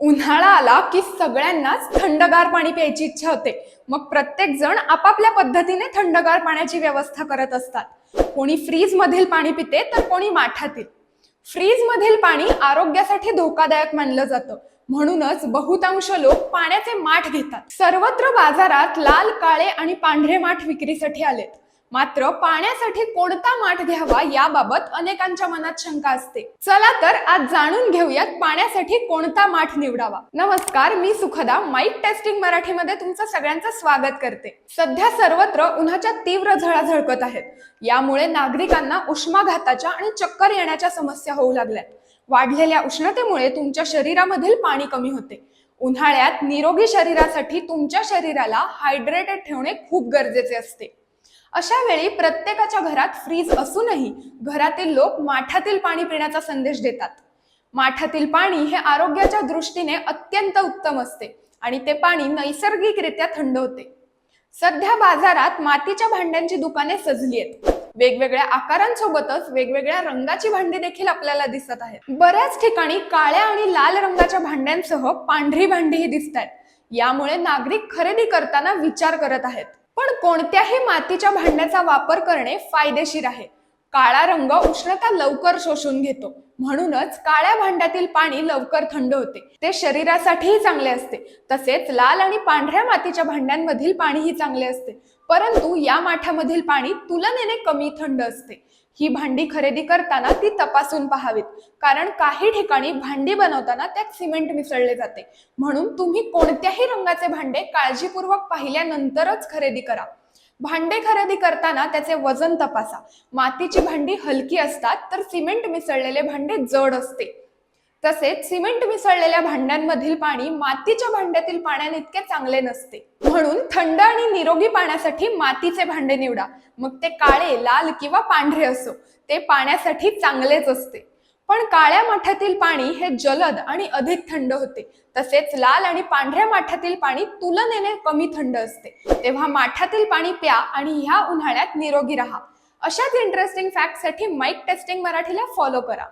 उन्हाळा आला की सगळ्यांनाच थंडगार पाणी प्यायची इच्छा होते. मग प्रत्येक जण आपापल्या पद्धतीने थंडगार पाण्याची व्यवस्था करत असतात. कोणी फ्रीज मधील पाणी पिते तर कोणी माठातील. फ्रीज मधील पाणी आरोग्यासाठी धोकादायक मानलं जातं. म्हणूनच बहुतांश लोक पाण्याचे माठ घेतात. सर्वत्र बाजारात लाल काळे आणि पांढरे माठ विक्रीसाठी आलेत. मात्र पाण्यासाठी कोणता माठ घ्यावा याबाबत अनेकांच्या मनात शंका असते. चला तर आज जाणून घेऊयात पाण्यासाठी कोणता माठ निवडावा. नमस्कार मी सुखदा. माईक टेस्टिंग मराठीमध्ये तुमचं सगळ्यांचं स्वागत करते. सध्या सर्वत्र उन्हाच्या तीव्र झळा झळकत आहेत. यामुळे नागरिकांना उष्माघाताच्या आणि चक्कर येण्याच्या समस्या होऊ लागल्यात. वाढलेल्या उष्णतेमुळे तुमच्या शरीरामधील पाणी कमी होते. उन्हाळ्यात निरोगी शरीरासाठी तुमच्या शरीराला हायड्रेटेड ठेवणे खूप गरजेचे असते. अशा वेळी प्रत्येकाच्या घरात फ्रीज असूनही घरातील लोक माठातील पाणी पिण्याचा संदेश देतात. माठातील पाणी हे आरोग्याच्या दृष्टीने अत्यंत उत्तम असते आणि ते पाणी नैसर्गिकरित्या थंड होते. सध्या बाजारात मातीच्या भांड्यांची दुकाने सजली आहेत. वेगवेगळ्या आकारांसोबतच वेगवेगळ्या रंगाची भांडी देखील आपल्याला दिसत आहेत. बऱ्याच ठिकाणी काळ्या आणि लाल रंगाच्या भांड्यांसह पांढरी भांडीही दिसत आहेत. यामुळे नागरिक खरेदी करताना विचार करत आहेत. पण कोणत्याही मातीच्या भांड्याचा वापर करणे फायदेशीर आहे. काळा रंग उष्णता लवकर शोषून घेतो. म्हणूनच काळ्या भांड्यातील पाणी लवकर थंड होते. ते शरीरासाठीही चांगले असते. तसेच लाल आणि पांढऱ्या मातीच्या भांड्यांमधील पाणीही चांगले असते. परंतु या माठामधील पाणी तुलनेने कमी थंड असते. ही भांडी खरेदी करताना ती तपासून पाहावीत. कारण काही ठिकाणी भांडी बनवताना त्यात सिमेंट मिसळले जाते. म्हणून तुम्ही कोणत्याही रंगाचे भांडे काळजीपूर्वक पाहिल्यानंतरच खरेदी करा. भांडे खरेदी करताना त्याचे वजन तपासा. मातीची भांडी हलकी असतात तर सिमेंट मिसळलेले भांडे जड असते. तसेच सिमेंट मिसळलेल्या भांड्यांमधील पाणी मातीच्या भांड्यातील पाण्याने इतके चांगले नसते. म्हणून थंड आणि निरोगी पाण्यासाठी मातीचे भांडे निवडा. मग ते काळे लाल किंवा पांढरे असो ते पाण्यासाठी चांगलेच असते. पण काळ्या माठातील पाणी हे जलद आणि अधिक थंड होते. तसेच लाल आणि पांढऱ्या माठातील पाणी तुलनेने कमी थंड असते. तेव्हा माठातील पाणी प्या आणि ह्या उन्हाळ्यात निरोगी राहा. अशाच इंटरेस्टिंग फॅक्टसाठी माईक टेस्टिंग मराठीला फॉलो करा.